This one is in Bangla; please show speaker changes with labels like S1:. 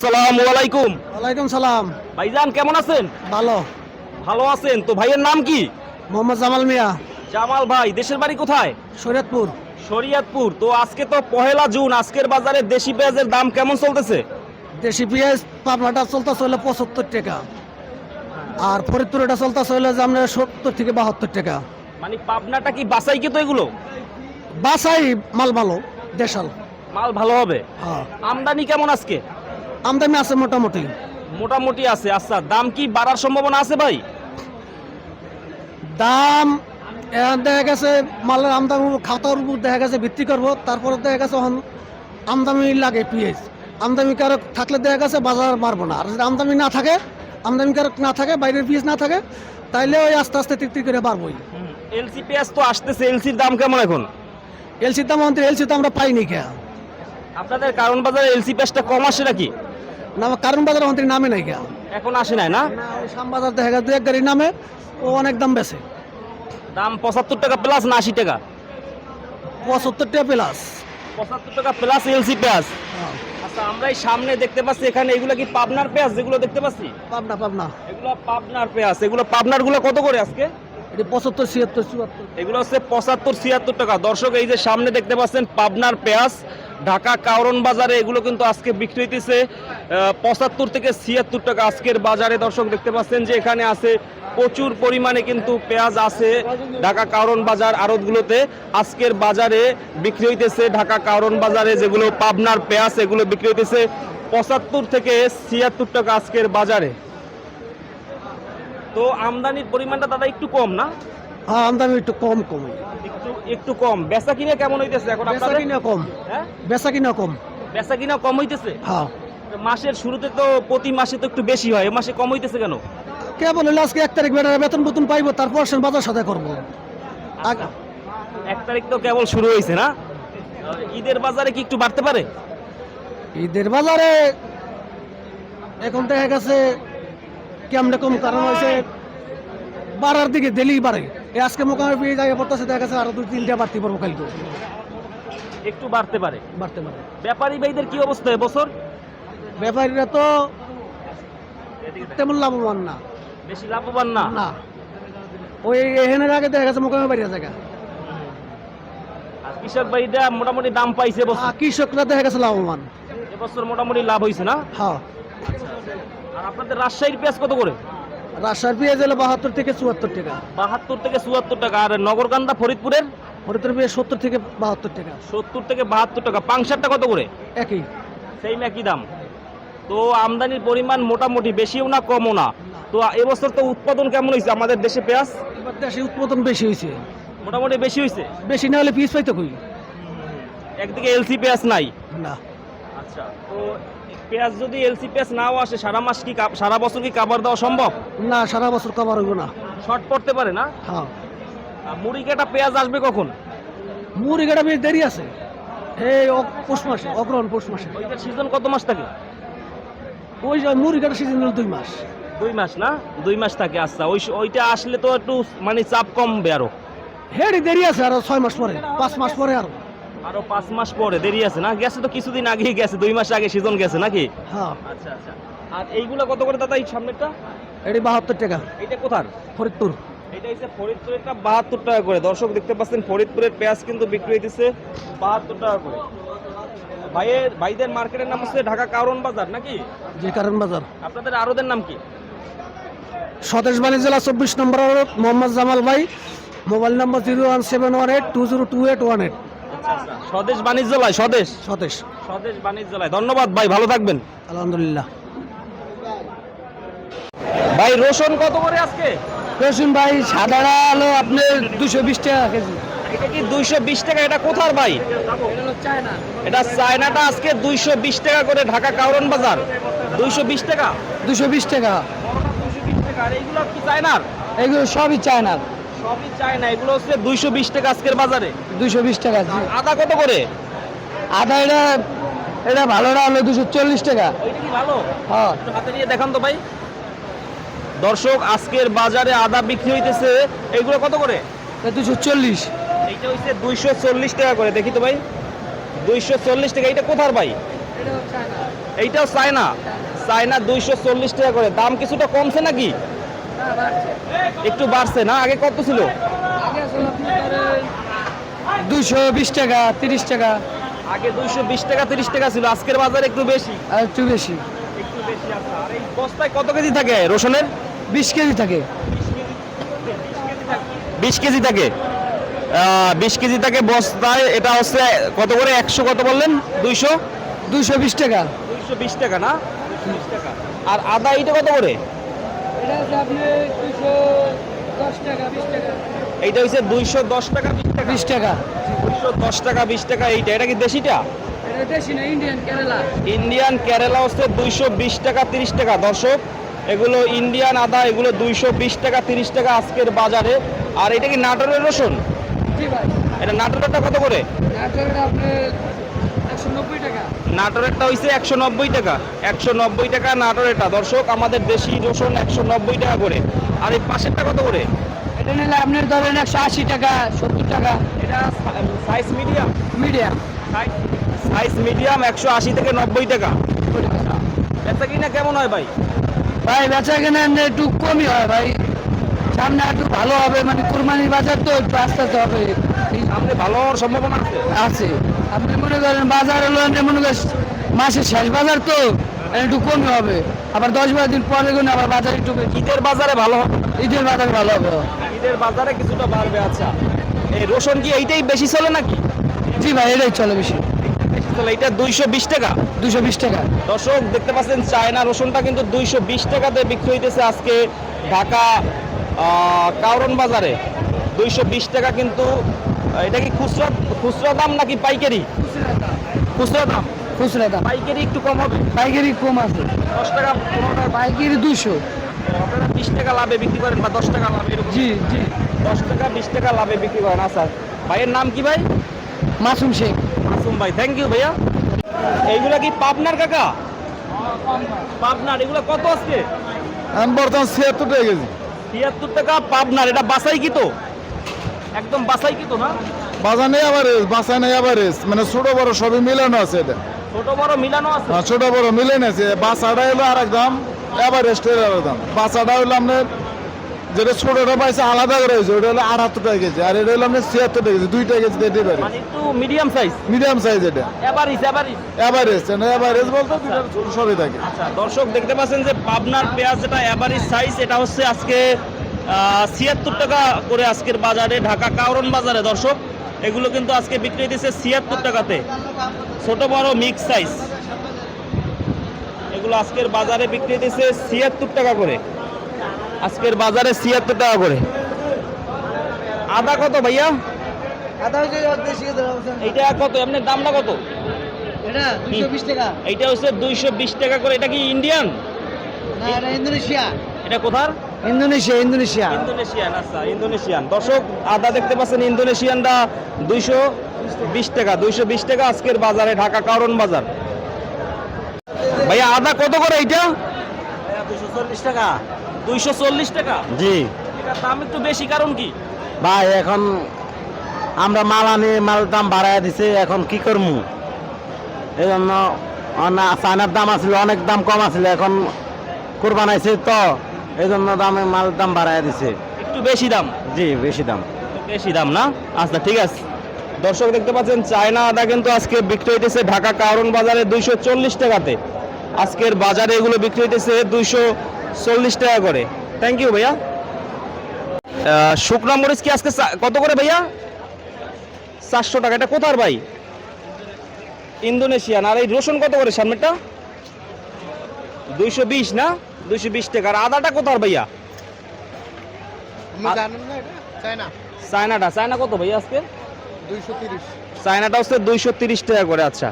S1: আসসালামু আলাইকুম।
S2: ওয়ালাইকুম সালাম।
S1: ভাইজান কেমন আছেন?
S2: ভালো।
S1: ভালো আছেন। তো ভাইয়ের নাম কি?
S2: মোহাম্মদ জামাল মিয়া।
S1: জামাল ভাই দেশের বাড়ি কোথায়?
S2: শরীয়তপুর।
S1: শরিয়তপুর। তো আজকে তো পহেলা জুন আজকের বাজারে দেশি পেঁয়াজের দাম কেমন চলতেছে?
S2: দেশি পেঁয়াজ পাবনাটা চলতেছে হলো পঁচাত্তর টাকা। আর ফরিদপুর এটা চলতেছে হলো যে আপনার সত্তর থেকে বাহাত্তর টাকা।
S1: মানে পাবনাটা কি বাসাই কি তো এগুলো?
S2: বাসাই মাল ভালো দেশাল।
S1: মাল ভালো হবে।
S2: হ্যাঁ।
S1: আমদানি কেমন আজকে?
S2: আমদানি আছে মোটামুটি।
S1: মোটামুটি আছে আচ্ছা। দাম কি বাড়ার সম্ভাবনা আছে ভাই?
S2: দাম দেখা গেছে মালের আমদানি খাতার উপর দেখা গেছে ভিত্তি করব। তারপরে দেখা গেছে এখন আমদানি লাগে পেঁয়াজ আমদানি কারক থাকলে দেখা গেছে বাজার মারবো না। আর যদি আমদানি না থাকে আমদানি কারক না থাকে বাইরের পেঁয়াজ না থাকে তাইলে ওই আস্তে আস্তে তৃপ্তি করে বাড়বোই।
S1: এলসি পেঁয়াজ তো আসতেছে এলসির দাম কেমন এখন?
S2: এলসির দাম আমাদের এলসি তো আমরা পাইনি কে
S1: আপনাদের কারণ বাজারে এলসি পেঁয়াজটা কম আসে নাকি?
S2: না কারণ বাজার আমাদের নামে নাই কে
S1: এখন আসে নাই না?
S2: শ্যামবাজার দেখা গেছে দু এক গাড়ি নামে ও অনেক দাম বেছে।
S1: দাম পঁচাত্তর টাকা প্লাস না আশি টাকা?
S2: পঁচাত্তর টাকা প্লাস
S1: পঁচাত্তর টাকা প্লাস এলসি পেঁয়াজ। আচ্ছা আমরা এই সামনে দেখতে পাচ্ছি এখানে এগুলো কি পাবনার পেঁয়াজ যেগুলো দেখতে পাচ্ছি?
S2: পাবনা পাবনা।
S1: এগুলো পাবনার পেঁয়াজ। এগুলো পাবনারগুলো কত করে আজকে?
S2: এটি পঁচাত্তর ছিয়াত্তর চুয়াত্তর।
S1: এগুলো হচ্ছে পঁচাত্তর ছিয়াত্তর টাকা। দর্শক এই যে সামনে দেখতে পাচ্ছেন পাবনার পেঁয়াজ। ঢাকা কাউরন বাজারে এগুলো কিন্তু আজকে বিক্রি হইতেছে পঁচাত্তর থেকে ছিয়াত্তর টাকা আজকের বাজারে। দর্শক, দেখতে পাচ্ছেন যে এখানে আছে প্রচুর পরিমাণে কিন্তু পেঁয়াজ আছে ঢাকা কাউরন বাজার আড়তগুলোতে। আজকের বাজারে বিক্রি হইতেছে ঢাকা কাউরন বাজারে যেগুলো পাবনার পেঁয়াজ, এগুলো বিক্রি হইতেছে পঁচাত্তর থেকে ছিয়াত্তর টাকা আজকের বাজারে। তো আমদানির পরিমাণটা দাদা একটু কম না?
S2: আমদানি একটু কম কম।
S1: একটু একটু কম। বেচা কিনে কেমন হইতেছে এখন
S2: বেচা
S1: আপনাদের?
S2: কিনা কম।
S1: হ্যাঁ?
S2: বেচা কিনা কম।
S1: বেচা কিনা কম হইতেছে?
S2: হ্যাঁ।
S1: মাসের শুরুতে তো প্রতি মাসে তো একটু বেশি হয় এ মাসে কম হইতেছে কেন?
S2: কে বলে আজকে এক তারিখ বেটার বেতন বেতন পাইবো তারপর সে বাজার সাথে করব। আগ-
S1: এক তারিখ তো কেবল শুরু হয়েছে না? ঈদের বাজারে কি একটু বাড়তে পারে?
S2: ঈদের বাজারে এখন দেখা গেছে কেমন কম কারণ হয়েছে বাড়ার দিকে দিলেই বাড়ে। এই আজকে মোকামে পেয়ে যায় পড়তেছে দেখা গেছে আরও দুই তিনটা বাড়তে পারব কালকে।
S1: একটু বাড়তে পারে।
S2: বাড়তে পারে।
S1: ব্যাপারী ভাইদের কি অবস্থা এবছর
S2: ব্যাপারীরা তো তেমন লাভবান না।
S1: বেশি লাভবান না?
S2: না। ওই এহেনের আগে দেখা গেছে মোকামে বাড়িয়া জায়গা।
S1: কৃষক ভাইরা মোটামুটি দাম পাইছে
S2: কৃষকরা দেখা গেছে লাভবান।
S1: এবছর মোটামুটি লাভ হয়েছে না?
S2: হ্যাঁ।
S1: আর আপনাদের রাজশাহীর পেঁয়াজ কত করে?
S2: রাজশাহীর পেঁয়াজ হলো বাহাত্তর থেকে চুয়াত্তর টাকা।
S1: বাহাত্তর থেকে চুয়াত্তর টাকা। আর নগরকান্দা ফরিদপুরের?
S2: হরিদ্র পেঁয়াজ সত্তর থেকে বাহাত্তর টাকা।
S1: সত্তর থেকে বাহাত্তর টাকা। পাংশারটা কত করে?
S2: একই।
S1: সেই একই দাম। তো আমদানির পরিমাণ মোটামুটি বেশিও না কমও না। তো এবছর তো উৎপাদন কেমন হয়েছে আমাদের দেশে পেঁয়াজ?
S2: এবার দেশে উৎপাদন বেশি হয়েছে।
S1: মোটামুটি বেশি হয়েছে?
S2: বেশি না হলে পিস পাইতে কই?
S1: একদিকে এলসি পেঁয়াজ নাই?
S2: না।
S1: আচ্ছা তো পেঁয়াজ যদি এলসি পেঁয়াজ নাও আসে সারা মাস কি সারা বছর কি কাবার দেওয়া সম্ভব?
S2: না সারা বছর কভার হইব না।
S1: শর্ট পড়তে পারে না?
S2: হ্যাঁ।
S1: মুড়ি কাটা পেঁয়াজ আসবে কখন?
S2: মুড়ি কাটা বেশ দেরি আছে। এই পৌষ মাসে অগ্রহণ পৌষ মাসে।
S1: ওইটার সিজন কত মাস থাকে?
S2: ওই যে মুড়ি কাটা সিজন দুই মাস।
S1: দুই মাস না? দুই মাস থাকে আচ্ছা। ওই ওইটা আসলে তো একটু মানে চাপ কমবে আরও।
S2: হেডি দেরি আছে আরও ছয় মাস পরে পাঁচ মাস পরে আরও।
S1: আরও পাঁচ মাস পরে দেরি আছে না? গেছে তো কিছুদিন আগেই গেছে দুই মাস আগে সিজন গেছে নাকি?
S2: হ্যাঁ।
S1: আচ্ছা আচ্ছা। আর এইগুলো কত করে দাদা এই সামনেরটা?
S2: এটি বাহাত্তর টাকা।
S1: এইটা কোথার?
S2: ফরিদপুর।
S1: এটা হচ্ছে ফরিদপুরেরটা বাহাত্তর টাকা করে। দর্শক দেখতে পাচ্ছেন ফরিদপুরের পেঁয়াজ কিন্তু বিক্রি হইতেছে বাহাত্তর টাকা করে। ভাইয়ের ভাইদের মার্কেটের নাম হচ্ছে ঢাকা কারণ বাজার নাকি?
S2: যে কারণ বাজার।
S1: আপনাদের আরোদের নাম কি?
S2: স্বদেশ বাণিজ্য জেলা চব্বিশ নম্বর মোহাম্মদ জামাল ভাই। Mobile number zero one seven one eight two zero two eight one eight.
S1: Swadesh Banijyaloy Swadesh.
S2: স্বদেশ।
S1: স্বদেশ বাণিজ্যালয় ধন্যবাদ ভাই ভালো থাকবেন।
S2: আলহামদুলিল্লাহ।
S1: ভাই রসুন কত করে আজকে?
S2: রসুন ভাই সাদাটা হলো আপনার দুশো বিশ টাকা কেজি।
S1: এটা কি দুইশো বিশ টাকা? এটা কোথার ভাই? এটা চায়নাটা আজকে দুইশো বিশ টাকা করে ঢাকা কাউরন বাজার। দুইশো বিশ টাকা?
S2: দুশো বিশ টাকা।
S1: দুইশো বিশ টাকা। এইগুলো কি চায়নার?
S2: এগুলো সবই চায়নার।
S1: সবই চায়না এগুলো হচ্ছে দুইশো বিশ টাকা আজকের বাজারে।
S2: দুশো বিশ টাকা
S1: আদা কত করে?
S2: আদা এটা এটা ভালোটা হলো দুশো চল্লিশ টাকা।
S1: ভালো?
S2: হ্যাঁ।
S1: হাতে নিয়ে দেখান তো ভাই। দর্শক আজকের বাজারে আদা বিক্রি হইতেছে এগুলো কত করে?
S2: দুশো চল্লিশ।
S1: এইটা হচ্ছে দুইশো চল্লিশ টাকা করে দেখি তো ভাই। দুইশো চল্লিশ টাকা এটা কোথার ভাই? এইটাও চায়না? চায়না দুইশো চল্লিশ টাকা করে। দাম কিছুটা কমছে নাকি? একটু বাড়ছে না? আগে কত ছিল?
S2: দুশো বিশ টাকা তিরিশ টাকা।
S1: আগে দুইশো বিশ টাকা তিরিশ টাকা ছিল আজকের বাজার একটু বেশি।
S2: একটু বেশি।
S1: একটু বেশি আর এই বস্তায় কত কেজি থাকে রসুনের?
S2: বিশ কেজি থাকে।
S1: বিশ কেজি থাকে। বিশ কেজি থাকে বস্তায় এটা হচ্ছে কত করে? একশো কত বললেন? দুইশো?
S2: দুশো বিশ টাকা।
S1: দুইশো বিশ টাকা না? টাকা। আর আদা এইটা কত করে? এইটা হচ্ছে দুইশো দশ টাকা বিশ টাকা।
S2: বিশ টাকা।
S1: দুইশো দশ টাকা বিশ টাকা এইটা। এটা কি দেশিটা?
S2: ইন্ডিয়ান কেরালা
S1: হচ্ছে দুইশো বিশ টাকা তিরিশ টাকা। দর্শক এগুলো ইন্ডিয়ান আদা এগুলো দুইশো বিশ টাকা তিরিশ টাকা আজকের বাজারে। আর এটা কি নাটোরের রসুন? এটা নাটোরেরটা কত করে?
S2: একশো নব্বই টাকা।
S1: নাটোরেরটা হইছে একশো নব্বই টাকা। একশো নব্বই টাকা নাটোরেরটা। দর্শক আমাদের দেশি রসুন একশো নব্বই টাকা করে। আর এই পাশেরটা কত করে?
S2: এটা নিলে আপনি ধরেন একশো আশি টাকা সত্তর টাকা।
S1: এটা size medium?
S2: Medium.
S1: Size? Medium একশো আশি থেকে নব্বই টাকা। বেচা কিনা কেমন হয় ভাই?
S2: ভাই বেচা কেনা একটু কমই হয় ভাই। সামনে একটু ভালো হবে মানে কুরবানির বাজার তো একটু আস্তে আস্তে হবে।
S1: সামনে ভালো হওয়ার সম্ভাবনা আছে?
S2: আছে। আপনি মনে করেন বাজার হলো আপনি মনে করেন মাসের শেষ বাজার তো একটু কমই হবে। আবার দশ বারো দিন পরে গুলো আবার বাজার একটু।
S1: ঈদের বাজারে ভালো হবে?
S2: ঈদের বাজার ভালো হবে।
S1: ঈদের বাজারে কিছুটা বাড়বে আচ্ছা। এই রসুন কি এইটাই বেশি চলে নাকি?
S2: জি ভাই এটাই চলে বেশি।
S1: চলে এটা দুইশো বিশ টাকা?
S2: দুশো বিশ টাকা।
S1: দর্শক দেখতে পাচ্ছেন চায়না রসুনটা কিন্তু দুইশো বিশ টাকাতে বিক্রি হইতেছে আজকে ঢাকা কাউরন বাজারে। দুইশো বিশ টাকা কিন্তু এটা কি খুচরা খুচরা দাম নাকি পাইকারি? খুচরা দাম।
S2: খুচরা দাম।
S1: পাইকারি একটু কম হবে।
S2: পাইকারি কম আছে।
S1: দশ টাকা
S2: পাইকারি দুশো
S1: আপনারা বিশ টাকা লাভে বিক্রি করেন বা দশ টাকা লাভে
S2: জি জি।
S1: দশ টাকা বিশ টাকা লাভে বিক্রি করেন। আচ্ছা ভাইয়ের নাম কি ভাই?
S2: মাসুম শেখ।
S1: মাসুম ভাই থ্যাংক ইউ ভাইয়া। এইগুলা কি পাবনার কাকা? পাবনার এগুলো কত আজকে?
S3: আমি বর্তমান ছিয়াত্তর টাকা কেজি।
S1: তিয়াত্তর টাকা পাবনার এটা বাসাই কি তো? একদম বাসাই কি তো না?
S3: বাজার নেই অ্যাভারেজ বাসায় নেই অ্যাভারেজ মানে ছোট বড় সবই মিলানো আছে এটা।
S1: ছোট বড় মিলানো আছে?
S3: হ্যাঁ, ছোট বড় মিলেন আছে। বাসাটা হলো আর এক দাম অ্যাভারেজটার আর দাম। বাসাটা হলো আপনার যেটা ছোটটা পাইছে আলাদা করে হয়েছে ওটা হলো আটাত্তর টাকা কেজি। আর এটা হলো আপনার ছিয়াত্তর টাকা কেজি দুইটা কেজি দিতে পারে
S1: মানে একটু মিডিয়াম সাইজ
S3: মিডিয়াম সাইজ এটা।
S1: এভারেজ এভারেজ
S3: অ্যাভারেজ বলতে সবই থাকে।
S1: আচ্ছা দর্শক দেখতে পাচ্ছেন যে পাবনার পেঁয়াজ যেটা এভারেজ সাইজ এটা হচ্ছে আজকে ছিয়াত্তর টাকা করে আজকের বাজারে ঢাকা কাউরন বাজারে দর্শক। এগুলো কিন্তু আজকে বিক্রি দিচ্ছে ছিয়াত্তর টাকাতে। ছোট বড় মিক্স সাইজ এগুলো আজকের বাজারে বিক্রি দিচ্ছে ছিয়াত্তর টাকা করে। আজকের বাজারে ছিয়াত্তর টাকা করে। আদা কত ভাইয়া? এইটা কত? এমনি দামটা কত?
S2: এটা
S1: হচ্ছে দুইশো বিশ টাকা করে। এটা কি ইন্ডিয়ান
S2: এটা ইন্দোনেশিয়া।
S1: এটা কোথার?
S2: Indonesia Indonesia.
S1: ইন্দোনেশিয়ান আচ্ছা ইন্দোনেশিয়ান। দর্শক আদা দেখতে পাচ্ছেন ইন্দোনেশিয়ানটা দুইশো বিশ টাকা দুইশো বিশ টাকা আজকের বাজারে ঢাকা কারণ বাজার। ভাইয়া আদা কত করে এইটা? দুইশো চল্লিশ টাকা। দুইশো চল্লিশ টাকা?
S4: জি।
S1: এটার দাম একটু বেশি কারণ কি?
S4: ভাই এখন আমরা মাল আনি মাল দাম বাড়ায় দিছে এখন কি করব এই জন্য চায়নার দাম আছিল অনেক দাম কম আছিল এখন কোরবান আইছে তো এই জন্য দামে মাল দাম বাড়ায় দিছে।
S1: একটু বেশি দাম?
S4: জি বেশি দাম।
S1: বেশি দাম না? আচ্ছা ঠিক আছে। দর্শক দেখতে পাচ্ছেন চায়না আদা কিন্তু আজকে বিক্রি হইতেছে ঢাকা কারণ বাজারে দুইশো চল্লিশ টাকাতে। আজকের বাজারে এগুলো বিক্রি হইতেছে দুইশো চল্লিশ টাকা করে। থ্যাংক ইউ ভাইয়া। শুকনা মরিচ কি আজকে কত করে ভাইয়া? চারশো টাকা। এটা কোথার ভাই? ইন্দোনেশিয়ান। আর এই রসুন কত করে সামনেরটা? দুইশো বিশ না? দুইশো বিশ টাকা আর আদাটা কোথার ভাইয়া? চায়নাটা। চায়না কত ভাইয়া আজকে?
S3: দুইশো তিরিশ।
S1: চায়নাটা হচ্ছে দুইশো তিরিশ টাকা করে আচ্ছা।